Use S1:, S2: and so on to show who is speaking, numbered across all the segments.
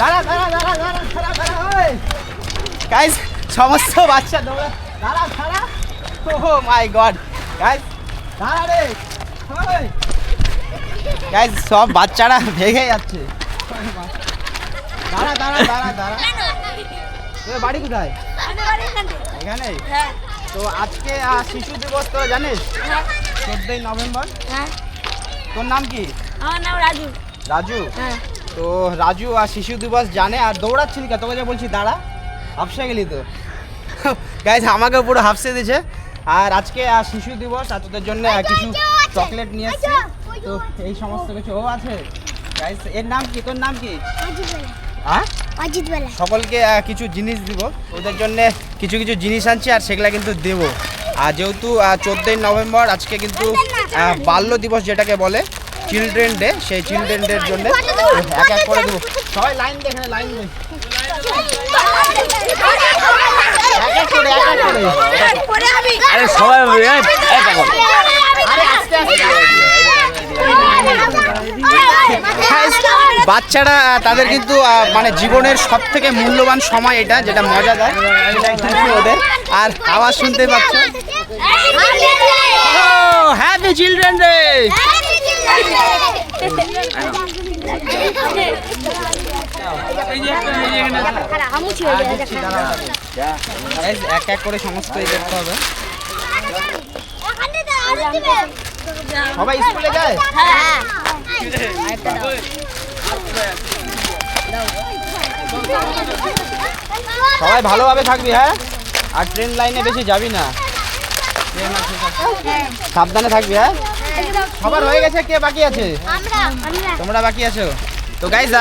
S1: দাঁড়া দাঁড়া দাঁড়া দাঁড়া দাঁড়া দাঁড়া দাঁড়া ওই। গাইস সমস্ত বাচ্চা দৌড়া দাঁড়া দাঁড়া ও মাই গড গাইস দাঁড়া রে ওই। গাইস সব বাচ্চারা ভেঙে যাচ্ছে। দাঁড়া দাঁড়া দাঁড়া দাঁড়া। তোর বাড়ি কোথায়? এখানে? তো আজকে শিশু দিবস তো জানিস?
S2: হ্যাঁ।
S1: চোদ্দই নভেম্বর।
S2: হ্যাঁ।
S1: তোর নাম কি?
S2: আমার নাম রাজু।
S1: রাজু?
S2: হ্যাঁ।
S1: তো রাজু আর শিশু দিবস জানে আর দৌড়াচ্ছিলি কে তোকে যে বলছি দাঁড়া। হাফসে গেলি তো। গাইজ আমাকে পুরো হাফসে দিয়েছে। আর আজকে আর শিশু দিবস আর তোদের জন্য কিছু চকলেট নিয়ে এসছে। তো এই সমস্ত কিছু ও আছে। গাইজ এর নাম কি? তোর নাম কি? হ্যাঁ? সকলকে কিছু জিনিস দিব। ওদের জন্য কিছু কিছু জিনিস আনছি আর সেগুলা কিন্তু দেবো। আর যেহেতু চোদ্দোই নভেম্বর আজকে কিন্তু বাল্য দিবস যেটাকে বলে চিলড্রেন ডে সেই চিলড্রেন ডের জন্য এক এক করে দেবো। সবাই লাইন দেখে লাইন
S3: আরে সবাই
S1: বাচ্চারা তাদের কিন্তু মানে জীবনের সব থেকে মূল্যবান সময় এটা যেটা মজা দেয় সেটা ওদের। আর আওয়াজ শুনতে পাচ্ছ? হ্যাপি চিলড্রেন ডে এক এক করে সমস্ত দেখতে হবে সবাই স্কুলে যায় সবাই ভালোভাবে থাকবি হ্যাঁ আর ট্রেন লাইনে বেশি যাবি না। সাবধানে থাকবি হ্যাঁ সবার হয়ে গেছে কে বাকি আছে? তোমরা বাকি আছো? তো গাইজ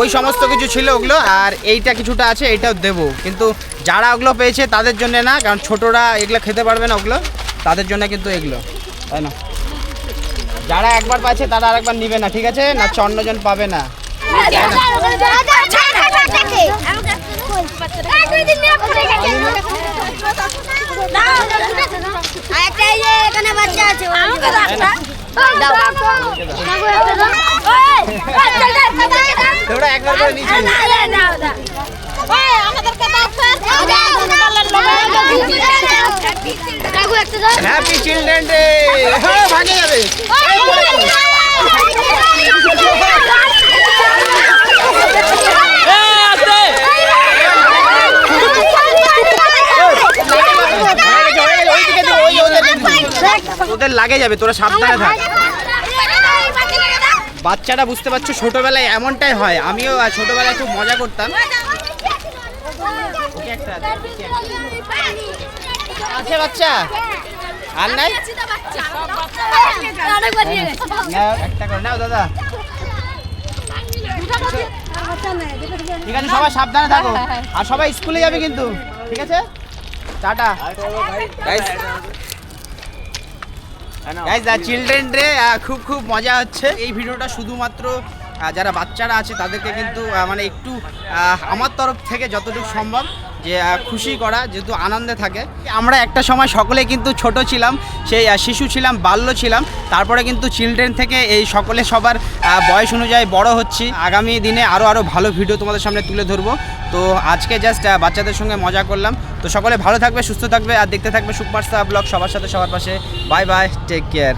S1: ওই সমস্ত কিছু ছিল ওগুলো আর এইটা কিছুটা আছে এইটাও দেবো। কিন্তু যারা ওগুলো পেয়েছে তাদের জন্য না কারণ ছোটরা এগুলো খেতে পারবে না ওগুলো তাদের জন্য কিন্তু এগুলো তাই না? যারা একবার পাচ্ছে তারা আরেকবার নিবে না ঠিক আছে? না চন্নজন পাবে না।
S2: এখানে বাচ্চা আছে আমাকে দাও
S1: তোমরা একবার করে নিচে হ্যাপি চিলড্রেন ডে হ্যাঁ ভাগে যাবে ওদের লাগে যাবে তোরা সাবধানে থাক। বাচ্চাটা বুঝতে পারছ ছোটবেলায় এমনটাই হয়। আমিও ছোটবেলায় খুব মজা করতাম। আছে বাচ্চা? আর নাই? নাও একটা করে নাও দাদা। ঠিক আছে সবাই সাবধানে থাকো। আর সবাই স্কুলে যাবে কিন্তু ঠিক আছে? Tata. Guys the children day খুব খুব মজা হচ্ছে। এই ভিডিওটা শুধুমাত্র যারা বাচ্চারা আছে তাদেরকে কিন্তু আহ, মানে একটু আহ, আমার তরফ থেকে যতটুকু সম্ভব যে খুশি করা, যেহেতু আনন্দে থাকে। আমরা একটা সময় সকলে কিন্তু ছোট ছিলাম, সেই শিশু ছিলাম, বাল্য ছিলাম। তারপরে কিন্তু চিলড্রেন থেকে এই সকলে সবার বয়স অনুযায়ী বড় হচ্ছি। আগামী দিনে আরও আরও ভালো ভিডিও তোমাদের সামনে তুলে ধরবো। তো আজকে জাস্ট বাচ্চাদের সঙ্গে মজা করলাম। তো সকলে ভালো থাকবে, সুস্থ থাকবে, আর দেখতে থাকবে সুপারস্টার ব্লগ সবার সাথে, সবার পাশে। Bye bye take care